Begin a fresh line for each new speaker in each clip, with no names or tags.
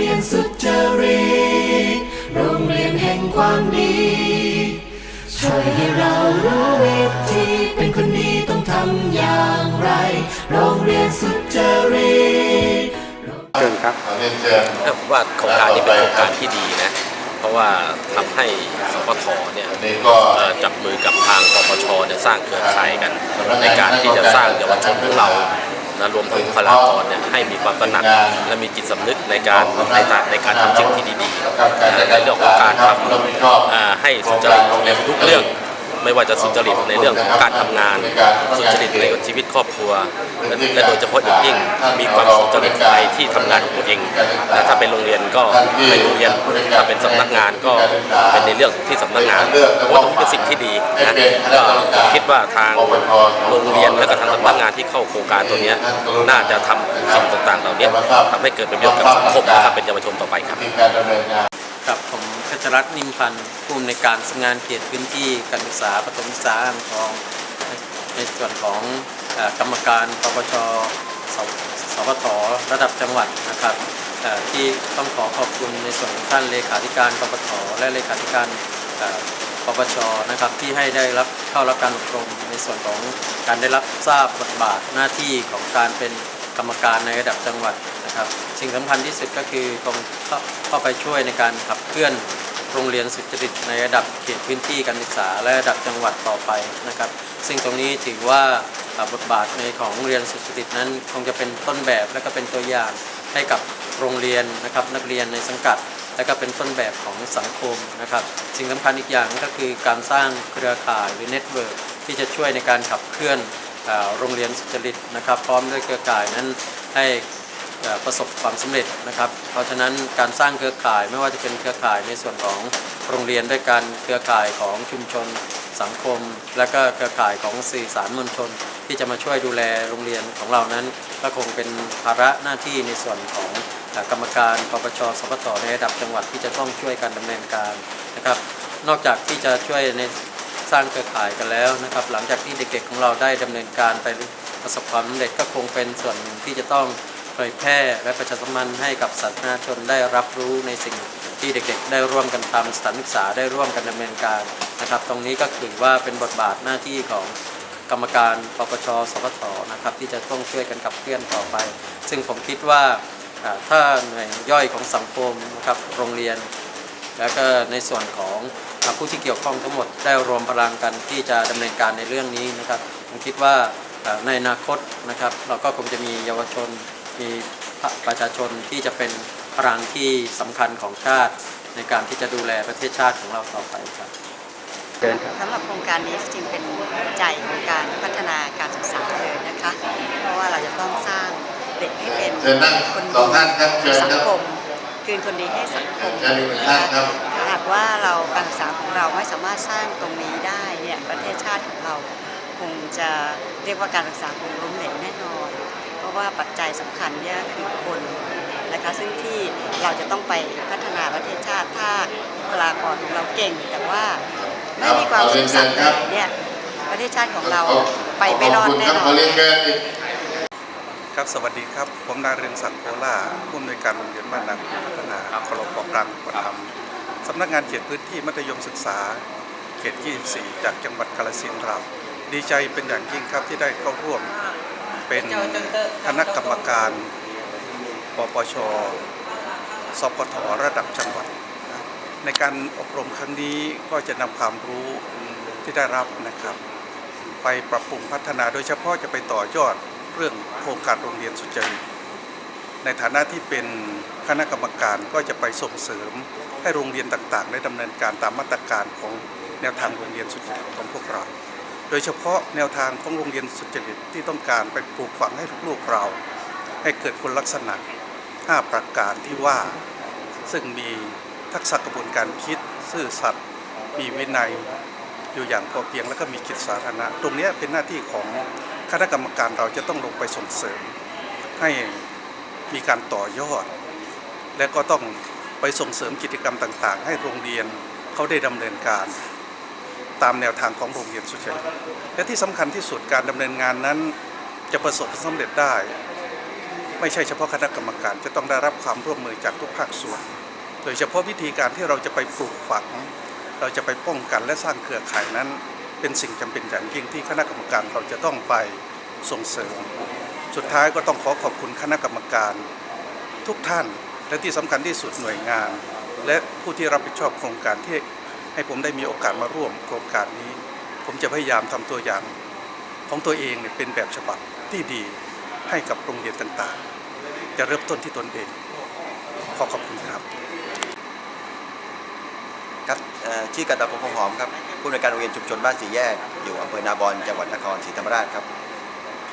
รียนสุจริตโรงเรียนแห่งความดีช่วยให้เรารู้วิธีเป็นคนดีต้องทำอย่างไร โรงเรียนสุจริต
เชิญครับ
ขอเรียนเชิญ
ผมว่าโครงการนี้เป็นโครงการที่ดีนะ เพราะว่าทำให้สปทเนี่ย
วันนี้ก็
เอ่อจับมือกับทางปปชเนี่ยสร้างเครือข่ายกัน ในการที่จะสร้างเยาวชนของเรา นะรวมทั้งบุคลากรเนี่ยให้มีความตระหนักและมีจิตสำนึกในการในการในการทำสิ่งที่ดีๆนะในเรื่องของการทำอ่าให้สุจริตในทุกเรื่อง ไม่ว่าจะสุจริตในเรื่องของการทำงาน สุจริตในชีวิตครอบครัว และโดยเฉพาะอย่างยิ่งมีความสุจริตในที่ทำงานของตัวเองและถ้าเป็นโรงเรียนก็เป็นโรงเรียนถ้าเป็นสำนักงานก็เป็นในเรื่องที่สำนักงานเพราะว่าเป็นสิ่งที่ดีนะก็คิดว่าทางโรงเรียนและก็ทางสำนักงานที่เข้าโครงการตัวนี้น่าจะทำสิ่งต่างๆ เหล่านี้ทำให้เกิดประโยชน์กับสังคมนะครับเป็นเยาวชนต่อไปครับ
ครับผม พชรัตน์นิมพันธ์ผู้อำนวยการสำนักงานเขตพื้นที่การศึกษาประถมศึกษาอ่างทองในส่วนของกรรมการปปชสสพทระดับจังหวัดนะครับที่ต้องขอขอบคุณในส่วนของท่านเลขาธิการปปทและเลขาธิการปปชนะครับที่ให้ได้รับเข้ารับการอบรมในส่วนของการได้รับทราบบทบาทหน้าที่ของการเป็น กรรมการในระดับจังหวัดนะครับ สิ่งสำคัญที่สุดก็คือคงเข้าเข้าไปช่วยในการขับเคลื่อนโรงเรียนสุจริตในระดับเขตพื้นที่การศึกษาและระดับจังหวัดต่อไปนะครับ ซึ่งตรงนี้ถือว่าบทบาทในของโรงเรียนสุจริตนั้น คงจะเป็นต้นแบบและก็เป็นตัวอย่างให้กับโรงเรียนนะครับนักเรียนในสังกัด และก็เป็นต้นแบบของสังคมนะครับ สิ่งสำคัญอีกอย่างก็คือการสร้างเครือข่ายหรือเน็ตเวิร์กที่จะช่วยในการขับเคลื่อน โรงเรียนสุจริตนะครับ พร้อมด้วยเครือข่ายนั้นให้ประสบความสำเร็จนะครับ เพราะฉะนั้นการสร้างเครือข่ายไม่ว่าจะเป็นเครือข่ายในส่วนของโรงเรียนด้วยกันเครือข่ายของชุมชนสังคม และก็เครือข่ายของสื่อสารมวลชน ที่จะมาช่วยดูแลโรงเรียนของเรานั้น ก็คงเป็นภาระหน้าที่ในส่วนของกรรมการปปชสปทในระดับจังหวัดที่จะต้องช่วยกันดำเนินการนะครับ นอกจากที่จะช่วยใน สร้างเครือข่ายกันแล้วนะครับ หลังจากที่เด็กๆของเราได้ดำเนินการไปประสบความสำเร็จก็คงเป็นส่วนหนึ่งที่จะต้องเผยแพร่และประชาสัมพันธ์ให้กับสาธารณชนได้รับรู้ในสิ่งที่เด็กๆ ได้ร่วมกันทำสถานศึกษาได้ร่วมกันดำเนินการนะครับ ตรงนี้ก็ถือว่าเป็นบทบาทหน้าที่ของกรรมการปปชสปทนะครับ ที่จะต้องช่วยกันขับเคลื่อนต่อไป ซึ่งผมคิดว่าอ่าถ้าหน่วยย่อยของสังคมนะครับโรงเรียน แล้วก็ในส่วนของ อ่าผู้ที่เกี่ยวข้องทั้งหมดได้รวมพลังกันที่จะดำเนินการในเรื่องนี้นะครับผมคิดว่าอ่าในอนาคตนะครับเราก็คงจะมีเยาวชนมีประชาชนที่จะเป็นพลังที่สำคัญของชาติในการที่จะดูแลประเทศชาติของเราต่อไปครับ
เชิญครับ
สำหรับโครงการนี้จริงๆเป็นหัวใจของการพัฒนาการศึกษาเลยนะคะ เพราะว่าเราจะต้องสร้างเด็กให้เป็น
เชิญนั่ง
คน
สองท่านครับเชิญ
สั
ครั
ง
บ
คม คืนคนดีให้สังคม
เชิญอีกหนึ่งท่านครับ
ถ้า หากว่าเราการศึกษาของเราไม่สามารถสร้างตรงนี้ได้เนี่ยประเทศชาติของเราคงจะเรียกว่าการศึกษาคงล้มเหลวแน่นอน เพราะว่าปัจจัยสำคัญเนี่ยคือคนนะคะซึ่งที่เราจะต้องไปพัฒนาประเทศชาติถ้าบุคลากรของเราเก่ง แต่ว่าไม่มีความซื่อสัตย์เลยเนี่ยประเทศชาติของเราไปไม่รอดแน่น
ข
อ
อนเรียนเชิญอีก
ครับสวัสดีครับ ผมนายเรืองศักดิ์โคล่าผู้อำนวยการโรงเรียนบ้านนาพัฒนาคลปกลางอุปถัมภ์ สำนักงานเขตพื้นที่มัธยมศึกษา เขต 24 จากจังหวัดกาฬสินธุ์เราดีใจเป็นอย่างยิ่งครับที่ได้เข้าร่วมเป็นคณะกรรมการปปชสพทระดับจังหวัด ในการอบรมครั้งนี้ก็จะนำความรู้ที่ได้รับนะครับ ไปปรับปรุงพัฒนาโดยเฉพาะจะไปต่อยอดเรื่องโครงการโรงเรียนสุจริต ในฐานะที่เป็นคณะกรรมการก็จะไปส่งเสริมให้โรงเรียนต่างๆ ได้ดำเนินการตามมาตรการของแนวทางโรงเรียนสุจริตของพวกเรา โดยเฉพาะแนวทางของโรงเรียนสุจริตที่ต้องการไปปลูกฝังให้ลูกๆเรา ให้เกิดคุณลักษณะ 5 ประการที่ว่า ซึ่งมีทักษะกระบวนการคิด ซื่อสัตย์มีวินัย อยู่อย่างพอเพียงแล้วก็มีกิจสาธารณะ ตรงนี้เป็นหน้าที่ของคณะกรรมการเราจะต้องลงไปส่งเสริมให้ มีการต่อยอด และก็ต้องไปส่งเสริมกิจกรรมต่างๆ ให้โรงเรียนเขาได้ดำเนินการ ตามแนวทางของโรงเรียนสุจริตและที่สำคัญที่สุดการดำเนินงานนั้น จะประสบความสำเร็จได้ ไม่ใช่เฉพาะคณะกรรมการจะต้องได้รับความร่วมมือจากทุกภาคส่วน โดยเฉพาะวิธีการที่เราจะไปปลูกฝัง เราจะไปป้องกันและสร้างเครือข่ายนั้น เป็นสิ่งจำเป็นอย่างยิ่งที่คณะกรรมการเราจะต้องไปส่งเสริม สุดท้ายก็ต้องขอขอบคุณคณะกรรมการทุกท่าน และที่สำคัญที่สุดหน่วยงาน และผู้ที่รับผิดชอบโครงการที่ให้ผมได้มีโอกาสมาร่วมโครงการนี้ ผมจะพยายามทำตัวอย่างของตัวเองเนี่ยเป็นแบบฉบับที่ดีให้กับโรงเรียนต่างๆ จะเริ่มต้นที่ตนเอง ขอขอบคุณครับ
ครับชื่อกันตะพงษ์คงหอมครับผู้อำนวยการโรงเรียนชุมชนบ้านสีแยกอยู่อำเภอนาบอนจังหวัดนครศรีธรรมราชครับ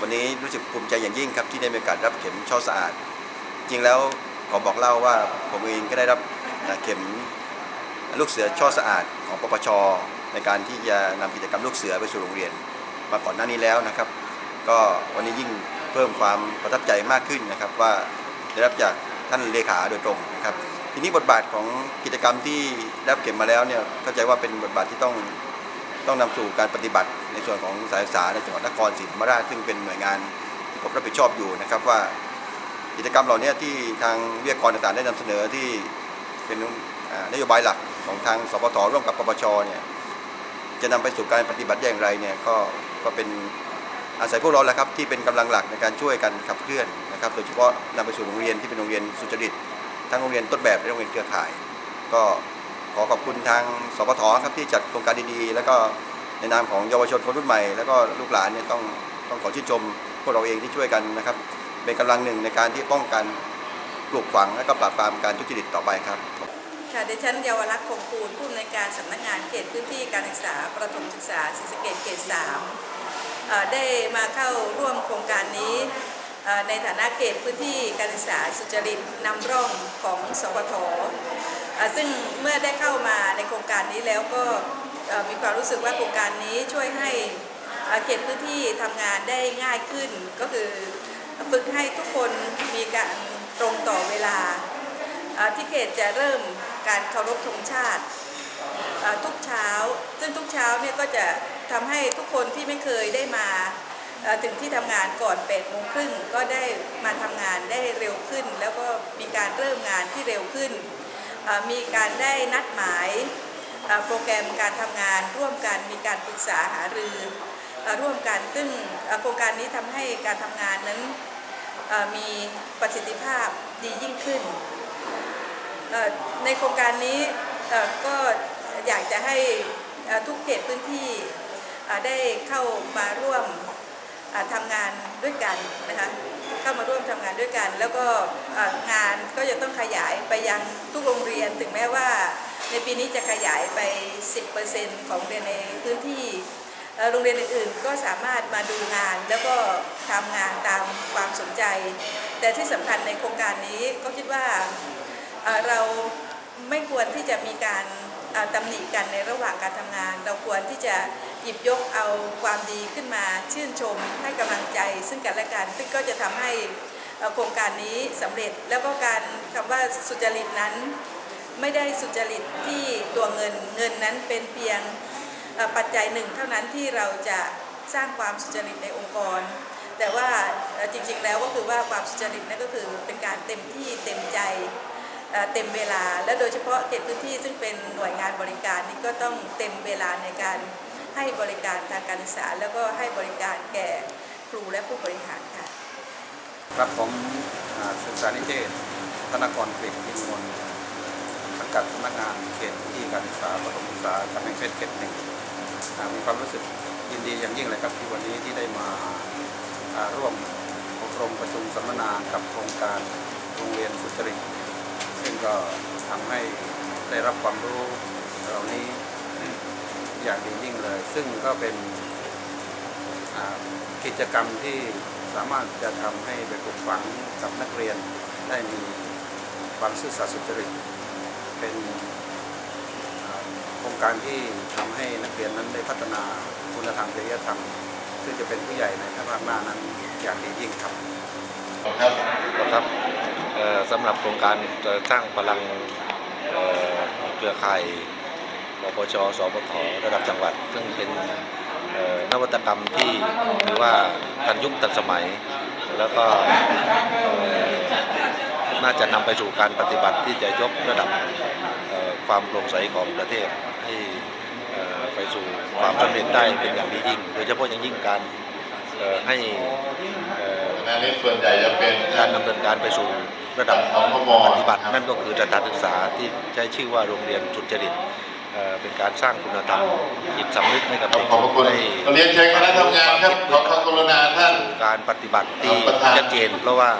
วันนี้รู้สึกภูมิใจอย่างยิ่งครับที่ได้มีโอกาสรับเข็มช่อสะอาด จริงแล้วขอบอกเล่าว่าผมเองก็ได้รับเข็มลูกเสือช่อสะอาดของปปช ในการที่จะนำกิจกรรมลูกเสือไปสู่โรงเรียน มาก่อนหน้านี้แล้วนะครับ ก็วันนี้ยิ่งเพิ่มความประทับใจมากขึ้นนะครับว่าได้รับจากท่านเลขาโดยตรงนะครับ ทีนี้บทบาทของกิจกรรมที่ได้รับเก็บมาแล้วเนี่ยเข้าใจว่าเป็นบทบาทที่ต้อง ต้องนำสู่การปฏิบัติในส่วนของสายศึกษาในจังหวัดนครศรีธรรมราชซึ่งเป็นหน่วยงานที่ผมรับผิดชอบอยู่นะครับว่ากิจกรรมเหล่านี้ที่ทางวิทยากรต่างๆได้นำเสนอที่เป็นนโยบายหลักของทางสปทร่วมกับปปชเนี่ยจะนำไปสู่การปฏิบัติอย่างไรเนี่ยก็ก็เป็นอาศัยพวกเราแหละครับที่เป็นกำลังหลักในการช่วยกันขับเคลื่อนนะครับ โดยเฉพาะนำไปสู่โรงเรียนที่เป็นโรงเรียนสุจริต ทั้งโรงเรียนต้นแบบและโรงเรียนเครือข่าย ก็ ขอขอบคุณทางสปทครับที่จัดโครงการดีๆ แล้วก็ในนามของเยาวชนคนรุ่นใหม่ แล้วก็ลูกหลานเนี่ยต้องต้องขอชื่นชมพวกเราเองที่ช่วยกันนะครับ เป็นกำลังหนึ่งในการที่ป้องกันปลูกฝังและก็ปราบปรามการทุจริตต่อไปครับ
ค่ะดิฉันเยาวรักษ์คงคูณผู้อำนวยการสำนักงานเขตพื้นที่การศึกษาประถมศึกษาศรีสะเกษเขต3เอ่อได้มาเข้าร่วมโครงการนี้ในฐานะเขตพื้นที่การศึกษาสุจริตนำร่องของสปท ซึ่งเมื่อได้เข้ามาในโครงการนี้แล้วก็มีความรู้สึกว่าโครงการนี้ช่วยให้เขตพื้นที่ทำงานได้ง่ายขึ้น ก็คือฝึกให้ทุกคนมีการตรงต่อเวลา ที่เขตจะเริ่มการเคารพธงชาติทุกเช้า ซึ่งทุกเช้าเนี่ยก็จะทำให้ทุกคนที่ไม่เคยได้มาถึงที่ทำงานก่อน8โมงครึ่งก็ได้มาทำงานได้เร็วขึ้น แล้วก็มีการเริ่มงานที่เร็วขึ้น มีการได้นัดหมายโปรแกรมการทำงาน ร่วมกันมีการปรึกษาหารือร่วมกันซึ่งโครงการนี้ทำให้การทำงานนั้นมีประสิทธิภาพดียิ่งขึ้น ในโครงการนี้ก็อยากจะให้ทุกเขตพื้นที่ได้เข้ามาร่วมทำงานด้วยกันนะคะ เข้ามาร่วมทำงานด้วยกัน แล้วก็งานก็จะต้องขยายไปยังทุกโรงเรียนถึงแม้ว่า ในปีนี้จะขยายไป 10%ของเรียนในพื้นที่โรงเรียนอื่นๆ ก็สามารถมาดูงานแล้วก็ทำงานตามความสนใจ แต่ที่สำคัญในโครงการนี้ก็คิดว่าเราไม่ควรที่จะมีการตำหนิกันในระหว่างการทำงาน เราควรที่จะ หยิบยกเอาความดีขึ้นมาชื่นชมให้กำลังใจ ซึ่งกันและกันซึ่งก็จะทำให้โครงการนี้สำเร็จแล้วก็การคำว่าสุจริตนั้น ไม่ได้สุจริตที่ตัวเงินเงินนั้นเป็นเพียงปัจจัยหนึ่ง เท่านั้นที่เราจะสร้างความสุจริตในองค์กร แต่ว่าจริงๆแล้วก็คือว่าความสุจริตนั่นก็คือเป็นการเต็มที่เต็มใจเอ่อเต็มเวลาและโดยเฉพาะเขตพื้นที่ซึ่งเป็นหน่วยงานบริการนี่ก็ต้องเต็มเวลาในการ ให้บริการทางการศึกษา แล้วก็ให้บริการแก่ครูและผู้บริหารค่ะ
ครับผมอ่าศึกษานิเทศธนกรกฤษอิมนสังกัดสำนักงานเขตพื้นที่การศึกษาประถมศึกษากำแพงเพชรเขตหนึ่งมีความรู้สึกยินดีอย่างยิ่งเลยครับที่วันนี้ที่ได้มาร่วมอบรมประชุมสัมมนากับโครงการโรงเรียนสุจริตซึ่งก็ทำให้ได้รับความรู้เหล่านี้ อย่างดียิ่งเลย ซึ่งก็เป็นกิจกรรมที่สามารถจะทำให้ไปปลูกฝังกับนักเรียนได้มีความซื่อสัตย์สุจริตเป็นโครงการที่ทำให้นักเรียนนั้นได้พัฒนาคุณธรรมจริยธรรมซึ่งจะเป็นผู้ใหญ่ในภาคหน้านั้นอย่างดียิ่งครับ
ครับ
ครับสำหรับโครงการสร้างพลังเครือข่าย ปปชสปทระดับจังหวัด ซึ่งเป็นเอ่อนวัตกรรมที่ถือว่าทันยุคทันสมัย
แล้วก็เอ่อน่าจะนำไปสู่การปฏิบัติที่จะยกระดับเอ่อความโปร่งใสของประเทศให้เอ่อไปสู่ความสำเร็จได้เป็นอย่างดียิ่ง โดยเฉพาะอย่างยิ่งการเอ่อให้เอ่อ
คณะนี้ส่วนใหญ่จะเป็น
การดำเนินการไปสู่ระดับ
ของพม
ปฏิบัตินั่นก็คือสถานศึกษาที่ใช้ชื่อว่าโรงเรียนสุจริต เอ่อเป็นการสร้างคุณธรรมจิตสำนึกให้กับ
ขอ
เด็ก
บพระคุณ
ได้
เรียนเชิญคณะทำงานครับขอพระกรุณาท่าน
การปฏิบัติที่
ประธาน
ชัดเจนเพราะว่า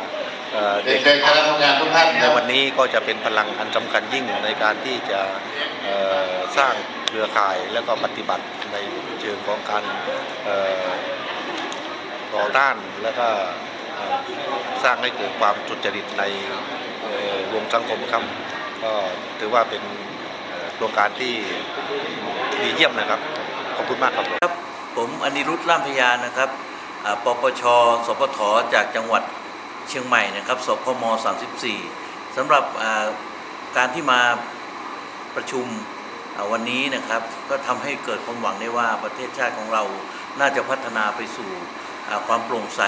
เอ่อ
เรีย
เด็
น
ก
เชิญคณะทำงานทุกท่าน
ใน
ครับ
วันนี้ก็จะเป็นพลังอันสำคัญยิ่งในการที่จะเอ่อสร้างเครือข่ายและก็ปฏิบัติในเชิงของการเอ่อต่อต้านและก็เอ่อสร้างให้เกิดความสุจริตในเอ่อวงสังคมครับก็ถือว่าเป็นเอ่อ โครงการที่ดีเยี่ยมนะครับ ขอบคุณมากครับ
ครับ ผมอนิรุทธล่ามพยานะครับปปช สปทจากจังหวัดเชียงใหม่นะครับสพม 34สำหรับการที่มาประชุมวันนี้นะครับ ก็ทำให้เกิดความหวังได้ว่าประเทศชาติของเราน่าจะพัฒนาไปสู่ความโปร่งใส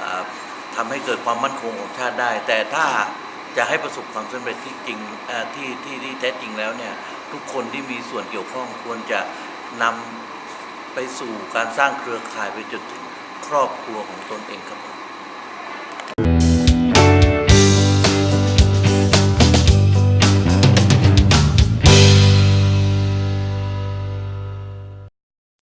อ่าทำให้เกิดความมั่นคงของชาติได้ แต่ถ้า จะให้ประสบความสำเร็จที่จริงที่ที่ที่แท้จริงแล้วเนี่ยทุกคนที่มีส่วนเกี่ยวข้องควรจะนำไปสู่การสร้างเครือข่ายไปจนถึงครอบครัวของตนเองครับ